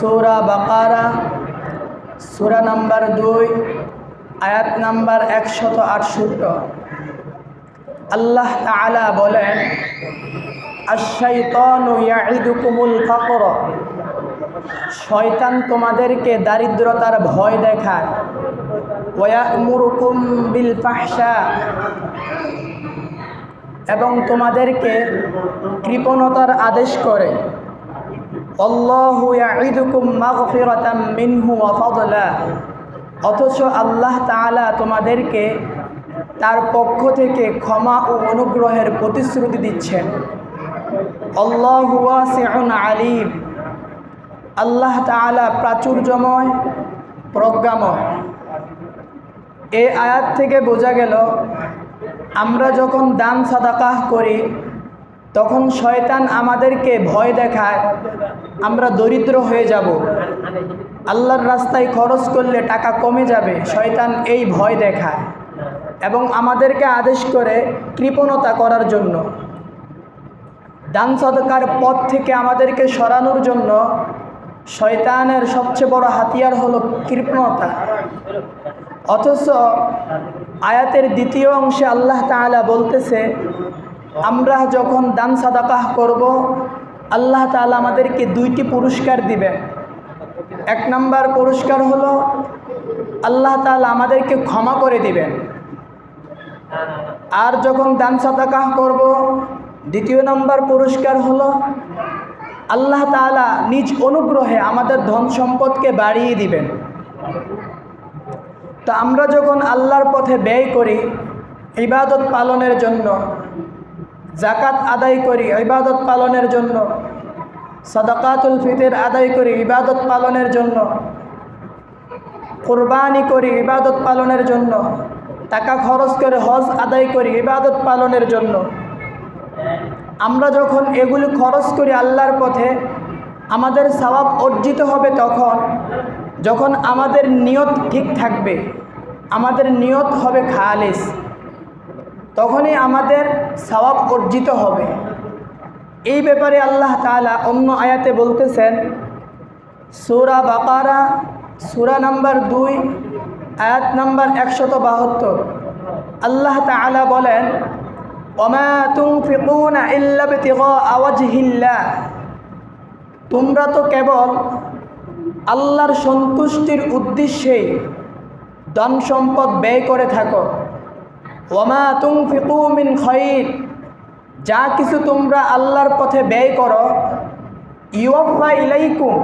সৌরা বাকারা, সুরা নাম্বার দুই, আয়াত নাম্বার একশত আটষট্টি। আল্লাহ তাআলা বলেন শয়তান তোমাদেরকে দারিদ্রতার ভয় দেখায়। এবং তোমাদেরকে কৃপণতার আদেশ করে। মিনহু অথচ আল্লাহ তাআলা তোমাদেরকে তার পক্ষ থেকে ক্ষমা ও অনুগ্রহের প্রতিশ্রুতি দিচ্ছেন। আল্লাহু ওয়াসিউন আলিম। আল্লাহ তাআলা প্রাচুর্যময়, প্রজ্ঞাময়। এ আয়াত থেকে বোঝা গেল, আমরা যখন দান সাদাকাহ করি তখন শয়তান আমাদেরকে ভয় দেখায়, আমরা দরিদ্র হয়ে যাব। আল্লাহর রাস্তায় খরচ করলে টাকা কমে যাবে, শয়তান এই ভয় দেখায় এবং আমাদেরকে আদেশ করে কৃপণতা করার জন্য। দান সদকার পথ থেকে আমাদেরকে সরানোর জন্য শয়তানের সবচেয়ে বড় হাতিয়ার হলো কৃপণতা। অথচ আয়াতের দ্বিতীয় অংশে আল্লাহ তাআলা বলতেছে আমরা যখন দান সাদাকাহ করব, আল্লাহ তাআলা আমাদেরকে দুইটি পুরস্কার দিবেন এক নাম্বার পুরস্কার হলো, আল্লাহ তাআলা আমাদেরকে ক্ষমা করে দিবেন। আর যখন দান সাদাকাহ করব, দ্বিতীয় নম্বর পুরস্কার হলো, আল্লাহ তাআলা নিজ অনুগ্রহে আমাদের ধন সম্পদকে বাড়িয়ে দিবেন। তো আমরা যখন আল্লাহর পথে ব্যয় করি, ইবাদত পালনের জন্য জাকাত আদায় করি, ইবাদত পালনের জন্য। সদাকাতুল ফিতের আদায় করি, ইবাদত পালনের জন্য। কোরবানি করি, ইবাদত পালনের জন্য। টাকা খরচ করে হজ আদায় করি, ইবাদত পালনের জন্য। আমরা যখন এগুলি খরচ করি আল্লাহর পথে, আমাদের সওয়াব অর্জিত হবে তখন, যখন আমাদের নিয়ত ঠিক থাকবে, আমাদের নিয়ত হবে খালিস। তখনই আমাদের সওয়াব অর্জিত হবে। এই ব্যাপারে আল্লাহ তাআলা অন্য আয়াতে বলতেছেন, সুরা বাকারা, সুরা নাম্বার দুই, আয়াত নাম্বার একশত বাহাত্তর। আল্লাহ তাআলা বলেন তোমরা তো কেবল আল্লাহর সন্তুষ্টির উদ্দেশ্যেই ধন সম্পদ ব্যয় করে থাকো। ওমা তুনফিকু মিন খৈর যা কিছু তোমরা আল্লাহর পথে ব্যয় করো ইউফা ইলাইকুম,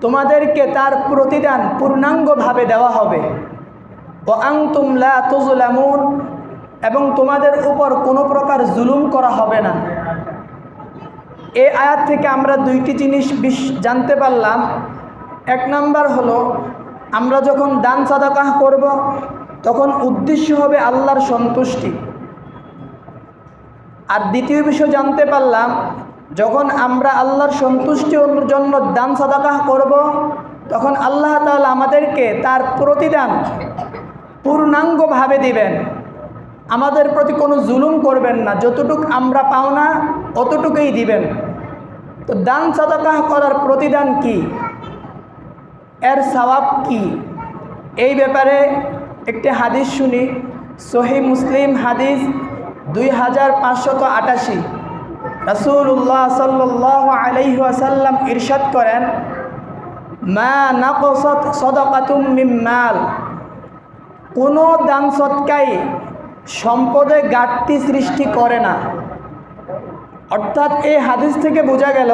তোমাদেরকে তার প্রতিদান পূর্ণাঙ্গভাবে দেওয়া হবে। ও আং তুমলা তুজলামুন এবং তোমাদের উপর কোনো প্রকার জুলুম করা হবে না। এ আয়াত থেকে আমরা দুইটি জিনিস বিশ জানতে পারলাম। এক নাম্বার হলো, আমরা যখন দান সাদাকাহ করব তখন উদ্দেশ্য হবে আল্লাহর সন্তুষ্টি। আর দ্বিতীয় বিষয় জানতে পারলাম, যখন আমরা আল্লাহর সন্তুষ্টির জন্য দান সাদাকাহ করব, তখন আল্লাহ তাআলা আমাদেরকে তার প্রতিদান পূর্ণাঙ্গভাবে দিবেন। আমাদের প্রতি কোনো জুলুম করবেন না, যতটুক আমরা পাও না, অতটুকুই দিবেন। তো দান সাদাকাহ করার প্রতিদান কি? এর সওয়াব কি? এই ব্যাপারে একটি হাদিস শুনি, সহি মুসলিম হাদিস দুই হাজার পাঁচশত আটাশি। রসুল্লাহ সাল্লাহ আলহাসাল্লাম ইরশাদ করেন, মা নাকসত সদকাতুম মিম্মাল কোনো দান সৎকাই সম্পদে ঘাটতি সৃষ্টি করে না। অর্থাৎ এই হাদিস থেকে বোঝা গেল,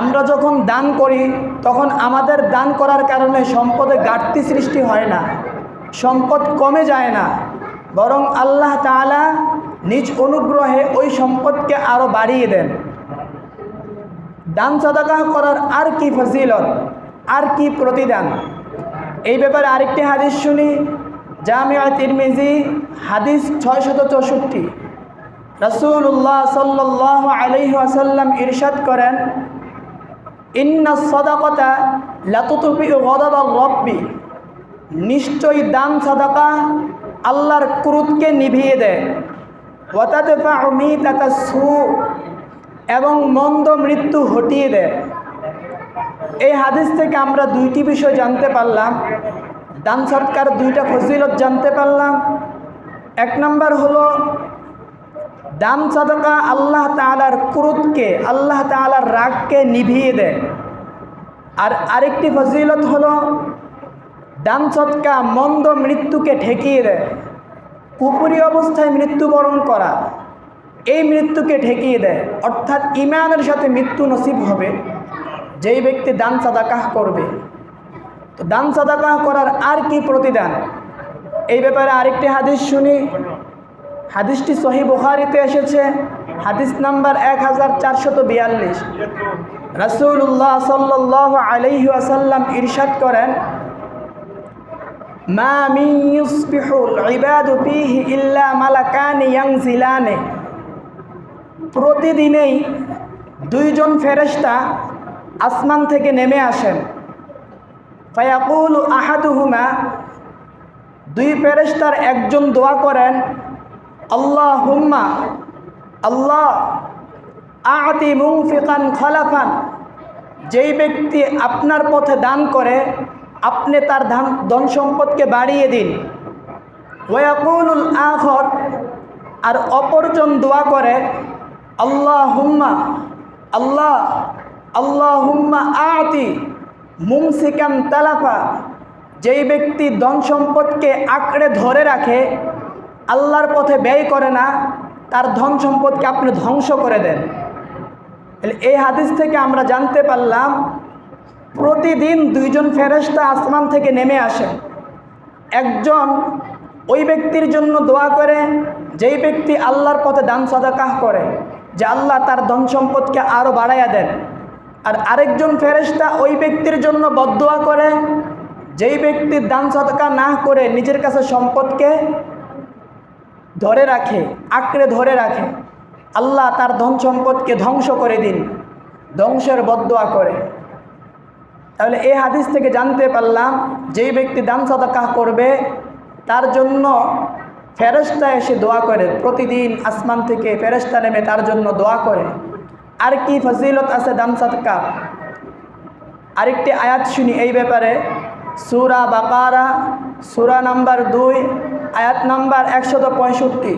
আমরা যখন দান করি, তখন আমাদের দান করার কারণে সম্পদে ঘাটতি সৃষ্টি হয় না। সম্পদ কমে যায় না। বরং আল্লাহ তাআলা নিজ অনুগ্রহে ওই সম্পদকে আরও বাড়িয়ে দেন। দান সদাকাহ করার আর কি ফজিলত, আর কি প্রতিদান? এই ব্যাপারে আরেকটি হাদিস শুনি জামিয়া তিরমিজি, হাদিস ছয়শত চৌষট্টি। রসুল্লাহ সাল্লাহ আলহি আসাল্লাম ইরশাদ করেন ইন্না সদাকতা লাতুতুফি গদাব রব্বি। নিশ্চয়ই দান সাদাকা আল্লাহর ক্রুদকে নিভিয়ে দেয়। ওয়াতাদফা মিতাতা সু এবং মন্দ মৃত্যু হটিয়ে দেয়। এই হাদিস থেকে আমরা দুইটি বিষয় জানতে পারলাম। দান সৎকার দুইটা ফজিলত জানতে পারলাম। এক নম্বর হলো, দান সদকা আল্লাহ তালার ক্রোধকে, আল্লাহ তালার রাগকে নিভিয়ে দেয়। আর আরেকটি ফজিলত হলো দান সৎকা মন্দ মৃত্যুকে ঠেকিয়ে দেয়। কুপুরি অবস্থায় মৃত্যুবরণ করা, এই মৃত্যুকে ঠেকিয়ে দেয়। অর্থাৎ ইমানের সাথে মৃত্যু নসিব হবে, যেই ব্যক্তি দান সাদাকাহ করবে। তো দান সাদাকাহ করার আর কি প্রতিদান? এই ব্যাপারে আরেকটি হাদিস শুনি। হাদিসটি সহি বুখারিতে এসেছে, হাদিস নাম্বার এক হাজার চারশত বিয়াল্লিশ। রাসুল্লাহ সাল্লাহ আলহি আসাল্লাম ইরশাদ করেন মা ইউসবিহুল ইবাদু ফীহি ইল্লা মালাকান ইয়ানজিলানে প্রতিদিনেই দুইজন ফেরেশতা আসমান থেকে নেমে আসেন। ফায়াকুল আহাদুহুমা, দুই ফেরেশতার একজন দোয়া করেন আল্লাহ হুম্মা আল্লাহ, আতি মুংফিকান খলাফান। যেই ব্যক্তি আপনার পথে দান করে আপনি তার ধান, ধন সম্পদকে বাড়িয়ে দিন। ওয়াকুলুল আখর, আর অপরজন দোয়া করে আল্লাহ হুম্মা আল্লাহ আল্লাহ হুম্মা আতি মুমসিকান তালাফা যেই ব্যক্তি ধন সম্পদকে আঁকড়ে ধরে রাখে, আল্লাহর পথে ব্যয় করে না, তার ধন সম্পদকে আপনি ধ্বংস করে দেন। এই হাদিস থেকে আমরা জানতে পারলাম প্রতিদিন দুইজন ফেরেশতা আসমান থেকে নেমে আসে। একজন ওই ব্যক্তির জন্য দোয়া করে, যেই ব্যক্তি আল্লাহর পথে দান সদাকাহ করে, যে আল্লাহ তার ধন সম্পদকে আরও বাড়াইয়া দেন। আর আরেকজন ফেরেশতা ওই ব্যক্তির জন্য বদোয়া করে, যেই ব্যক্তির দান সদকা না করে নিজের কাছে সম্পদকে ধরে রাখে, আঁকড়ে ধরে রাখে, আল্লাহ তার ধন সম্পদকে ধ্বংস করে দিন, ধ্বংসের বদোয়া করে। তাহলে এই হাদিস থেকে জানতে পারলাম, যেই ব্যক্তি দান সদকাহ করবে, তার জন্য ফেরস্তা এসে দোয়া করে। প্রতিদিন আসমান থেকে ফেরস্তা নেমে তার জন্য দোয়া করে। আর কি ফজিলত আছে দান সদকা? আরেকটি আয়াত শুনি এই ব্যাপারে। সুরা বাকারা, সুরা নাম্বার দুই, আয়াত নাম্বার একশত পঁয়ষট্টি।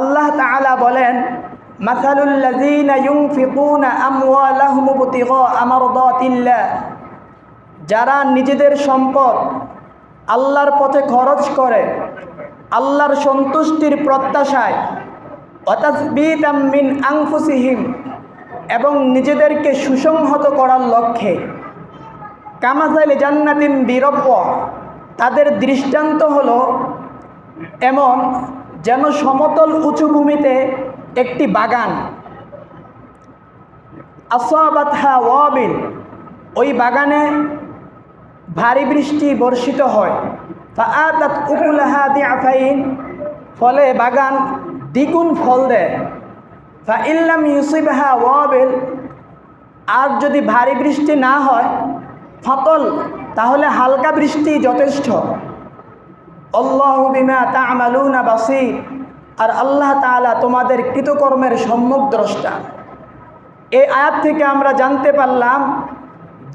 আল্লাহ তাআলা বলেন মাসালুল্লাযীনা ইউনফিকুনা আমওয়ালাহুম ইবতিগা মারদাতিল্লাহ। যারা নিজেদের সম্পদ আল্লাহর পথে খরচ করে, আল্লাহর সন্তুষ্টির প্রত্যাশায় মিন আংফুসিহিম এবং নিজেদেরকে সুসংহত করার লক্ষ্যে কামাজাইল জান্নাতিন বীরব্য তাদের দৃষ্টান্ত হল এমন যেন সমতল উঁচু ভূমিতে একটি বাগান। আসাবাতহা ওয়াবিল, ওই বাগানে ভারী বৃষ্টি বর্ষিত হয়। ফলে বাগান দ্বিগুণ ফল দেয়। ফা ইল্লাম আর যদি ভারী বৃষ্টি না হয়, ফতল, তাহলে হালকা বৃষ্টি যথেষ্ট। বিমা তা'মালুনা বাসীর, আর আল্লাহ তাআলা তোমাদের কৃতকর্মের সম্মুখ দ্রষ্টা। এই আয়াত থেকে আমরা জানতে পারলাম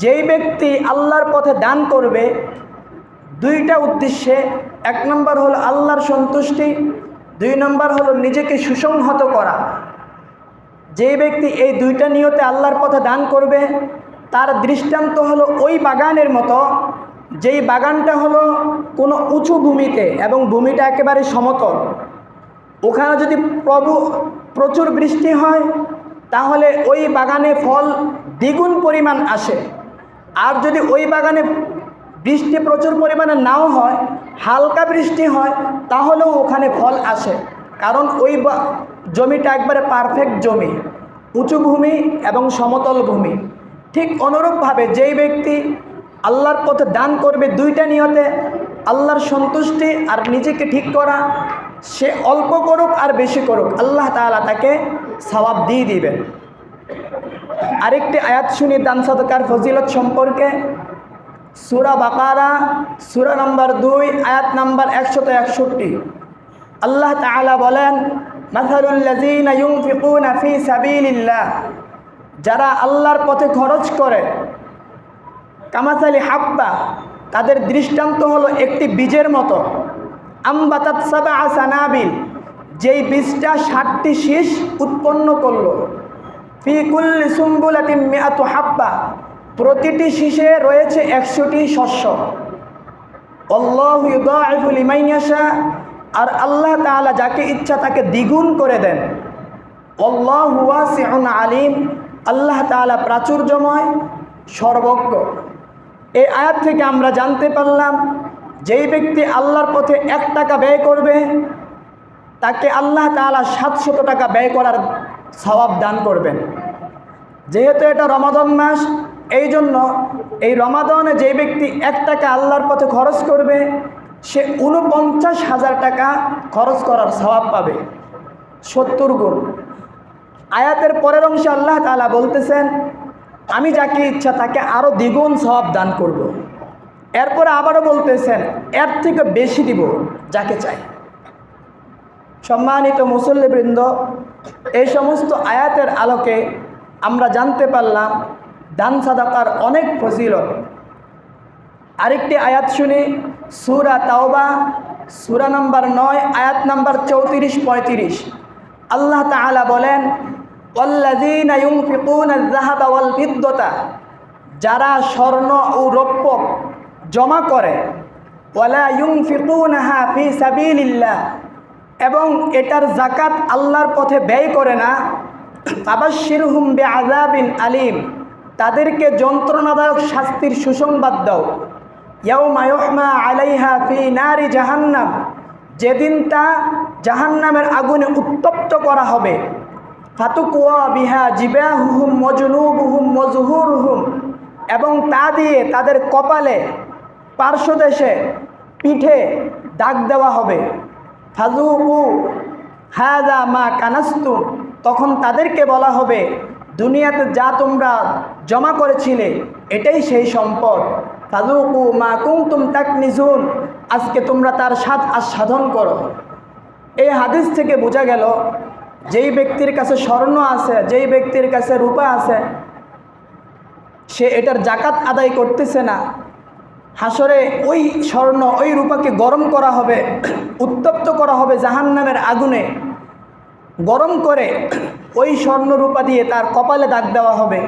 যেই ব্যক্তি আল্লাহর পথে দান করবে, দুইটা উদ্দেশ্যে, এক নম্বর হলো আল্লাহর সন্তুষ্টি, দুই নম্বর হলো নিজেকে সুসংহত করা। যেই ব্যক্তি এই দুইটা নিয়তে আল্লাহর পথে দান করবে, তার দৃষ্টান্ত হলো ওই বাগানের মতো, যেই বাগানটা হলো কোনো উঁচু ভূমিতে এবং ভূমিটা একেবারে সমতল। ওখানে যদি প্রভু প্রচুর বৃষ্টি হয়, তাহলে ওই বাগানে ফল দ্বিগুণ পরিমাণ আসে। আর যদি ওই বাগানে বৃষ্টি প্রচুর পরিমাণে নাও হয়, হালকা বৃষ্টি হয়, তাহলেও ওখানে ফল আসে। কারণ ওই জমিটা একবারে পারফেক্ট জমি, উঁচু ভূমি এবং সমতল ভূমি। ঠিক অনুরূপভাবে যেই ব্যক্তি আল্লাহর পথে দান করবে দুইটা নিয়তে, আল্লাহর সন্তুষ্টি আর নিজেকে ঠিক করা, সে অল্প করুক আর বেশি করুক, আল্লাহ তাআলা তাকে সওয়াব দিয়ে দিবেন। আরেকটি আয়াত শুনি দান সদকার ফজিলত সম্পর্কে। সুরা বাকারা, সুরা নম্বর দুই, আয়াত নাম্বার একশত একষট্টি। আল্লাহ তাআলা বলেন যারা আল্লাহর পথে খরচ করে, কামাসালি হাব্বা, তাদের দৃষ্টান্ত হলো একটি বীজের মতো। আম্বাতাত যেই বীজটা ষাটটি শীষ উৎপন্ন করল। প্রতিটি শীষে রয়েছে একশোটি শস্য। অল্লাহু ইউদাইফু লিমান ইয়াশা। আর আল্লাহ তাআলা যাকে ইচ্ছা তাকে দ্বিগুণ করে দেন। অল্লাহু ওয়াসিউন আলিম। আল্লাহ তাআলা প্রাচুর্যময়, সর্বজ্ঞ। এই আয়াত থেকে আমরা জানতে পারলাম, যেই ব্যক্তি আল্লাহর পথে এক টাকা ব্যয় করবে, তাকে আল্লাহ তাআলা সাতশত টাকা ব্যয় করার সওয়াব দান করবেন। যেহেতু এটা রমাদন মাস, এই জন্য এই রমাদনে যে ব্যক্তি এক টাকা আল্লাহর পথে খরচ করবে, সে উনপঞ্চাশ হাজার টাকা খরচ করার স্বভাব পাবে। সত্তর গুণ। আয়াতের পরের অংশে আল্লাহ তালা বলতেছেন, আমি যাকে ইচ্ছা তাকে আরও দ্বিগুণ স্বভাব দান করব। এরপরে আবারও বলতেছেন, এর থেকে বেশি দিব যাকে চাই। সম্মানিত মুসল্লিবৃন্দ, এই সমস্ত আয়াতের আলোকে আমরা জানতে পারলাম দান সাদাকার অনেক ফজিলত। আরেকটি আয়াত শুনি, সুরা তাওবা, সুরা নাম্বার নয়, আয়াত নাম্বার চৌত্রিশ, পঁয়ত্রিশ। আল্লাহ তাআলা বলেন আয-যাহাবা যারা স্বর্ণ ও রৌপ্য জমা করে, ওয়ালা ইউনফিকুনাহা ফি সাবিলিল্লাহ এবং এটার জাকাত আল্লাহর পথে ব্যয় করে না। আবাশিরহুম আজাবিন আলিম। তাদেরকে যন্ত্রণাদায়ক শাস্তির সুসংবাদ দাও। ইয়াউমা ইউহমা আলাইহা ফি নারি জাহান্নাম। যেদিন তা জাহান্নামের আগুনে উত্তপ্ত করা হবে। ফাতুকুয়া বিহা জিবাহুহুম মজনুবুহুম মজহুরহুম এবং তা দিয়ে তাদের কপালে, পার্শ্বদেশে পিঠে দাগ দেওয়া হবে। ফাজুকু হাদা মা কানাস্তুম তখন তাদেরকে বলা হবে, দুনিয়াতে যা তোমরা জমা করেছিলে, এটাই সেই সম্পদ। ফাজুকু মা কুমতুম তাক নিজুন আজকে তোমরা তার স্বাদ আস্বাদন করো। এই হাদিস থেকে বোঝা গেল, যেই ব্যক্তির কাছে স্বর্ণ আছে, যেই ব্যক্তির কাছে রূপা আছে, সে এটার জাকাত আদায় করতেছে না। হাসরে ওই স্বর্ণ, ওই রূপাকে গরম করা হবে, উত্তপ্ত করা হবে জাহান নামের আগুনে। গরম করে ওই স্বর্ণ রূপা দিয়ে তার কপালে দাগ দেওয়া হবে,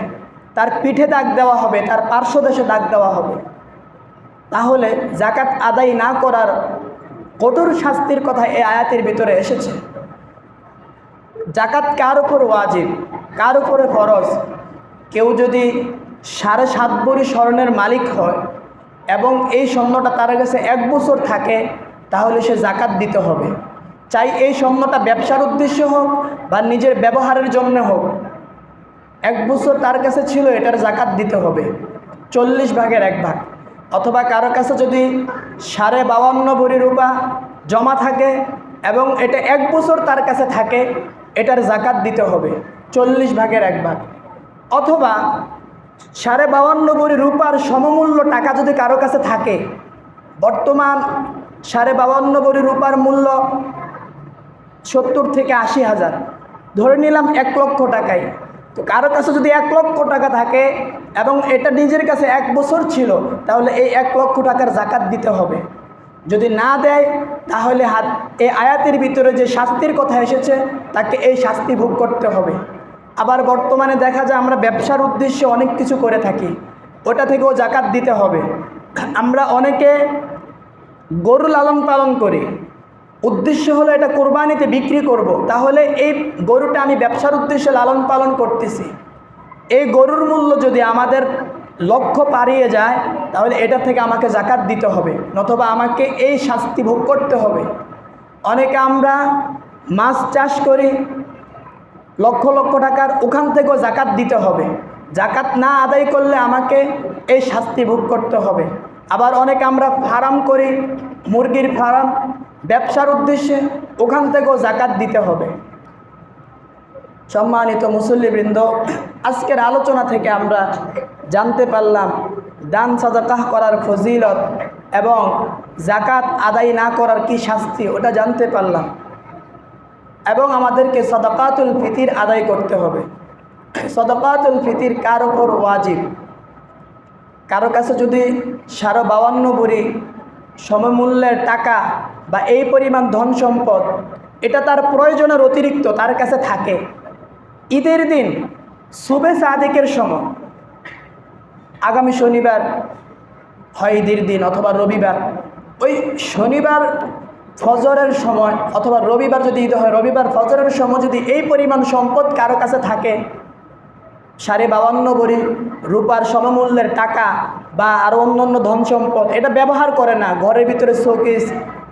তার পিঠে দাগ দেওয়া হবে, তার পার্শ্বদেশে দাগ দেওয়া হবে। তাহলে জাকাত আদায় না করার কঠোর শাস্তির কথা এই আয়াতের ভিতরে এসেছে। জাকাত কার উপর ওয়াজিব? কার উপরে ফরজ? কেউ যদি সাড়ে সাত বড়ি স্বর্ণের মালিক হয় এবং এই স্বর্ণটা তার কাছে এক বছর থাকে, তাহলে সে জাকাত দিতে হবে। চাই এই স্বর্ণটা ব্যবসার উদ্দেশ্য হোক বা নিজের ব্যবহারের জন্য হোক, এক বছর তার কাছে ছিল, এটার জাকাত দিতে হবে। চল্লিশ ভাগের এক ভাগ। অথবা কারও কাছে যদি সাড়ে বাউান্ন ভরি রূপা জমা থাকে এবং এটা এক বছর তার কাছে থাকে, এটার জাকাত দিতে হবে। চল্লিশ ভাগের এক ভাগ। অথবা সাড়ে বাউান্ন ভরি রূপার সমমূল্য টাকা যদি কারও কাছে থাকে, বর্তমান সাড়ে বাউান্ন ভরি রূপার মূল্য সত্তর থেকে আশি হাজার। ধরে নিলাম এক লক্ষ টাকায় তো কারও কাছে যদি এক লক্ষ টাকা থাকে এবং এটা নিজের কাছে এক বছর ছিল, তাহলে এই এক লক্ষ টাকার জাকাত দিতে হবে। যদি না দেয়, তাহলে হাত এই আয়াতের ভিতরে যে শাস্তির কথা এসেছে, তাকে এই শাস্তি ভোগ করতে হবে। আবার বর্তমানে দেখা যায় আমরা ব্যবসার উদ্দেশ্যে অনেক কিছু করে থাকি। ওটা থেকেও জাকাত দিতে হবে। আমরা অনেকে গরু লালন পালন করি। উদ্দেশ্য হলো এটা কোরবানিতে বিক্রি করব। তাহলে এই গরুটা আমি ব্যবসার উদ্দেশ্যে লালন পালন করতেছি। এই গরুর মূল্য যদি আমাদের লক্ষ্য পারিয়ে যায়, তাহলে এটা থেকে আমাকে জাকাত দিতে হবে, নতবা আমাকে এই শাস্তি ভোগ করতে হবে। অনেকে আমরা মাছ চাষ করি লক্ষ লক্ষ টাকার ওখান থেকেও জাকাত দিতে হবে। জাকাত না আদায় করলে আমাকে এই শাস্তি ভোগ করতে হবে। আবার অনেকে আমরা ফার্ম করি, মুরগির ফার্ম, ব্যবসার উদ্দেশ্যে ওখান থেকেও জাকাত দিতে হবে। সম্মানিত মুসল্লিবৃন্দ, আজকের আলোচনা থেকে আমরা জানতে পারলাম দান সাদাকাহ করার ফজিলত এবং জাকাত আদায় না করার কি শাস্তি, ওটা জানতে পারলাম। এবং আমাদেরকে সদকাতুল ফিতির আদায় করতে হবে। সদকাতুল ফিতির কার ওপর ওয়াজিব? কারও কাছে যদি সাড়ে বাউান্ন বড়ি সমমূল্যের টাকা বা এই পরিমাণ ধন সম্পদ, এটা তার প্রয়োজনের অতিরিক্ত তার কাছে থাকে। ঈদের দিন শুভে সাদেকের সময়, আগামী শনিবার হয় ঈদের দিন অথবা রবিবার, ওই শনিবার ফজরের সময় অথবা রবিবার যদি ঈদ হয়, রবিবার ফজরের সময় যদি এই পরিমাণ সম্পদ কারও কাছে থাকে, সাড়ে বাউান্ন বড়ি রূপার সমমূল্যের টাকা বা আরও অন্য অন্য ধন সম্পদ, এটা ব্যবহার করে না। ঘরের ভিতরে শোকেস,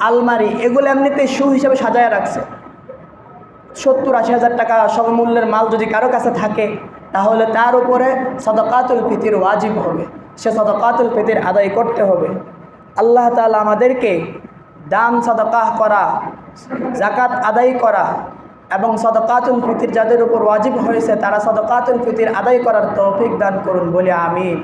আলমারি, এগুলো এমনিতে শু হিসাবে সাজায় রাখছে। সত্তর আশি হাজার টাকা সমমূল্যের মাল যদি কারও কাছে থাকে, তাহলে তার উপরে সদকাতুল ফিতির ওয়াজিব হবে। সে সদকাতুল ফিতির আদায় করতে হবে। আল্লাহ তাআলা আমাদেরকে দান, সদকাহ করা জাকাত আদায় করা এবং সদকাতুল ফিতির যাদের উপর ওয়াজিব হয়েছে, তারা সদকাতুল ফিতির আদায় করার তৌফিক দান করুন বলে আমিন।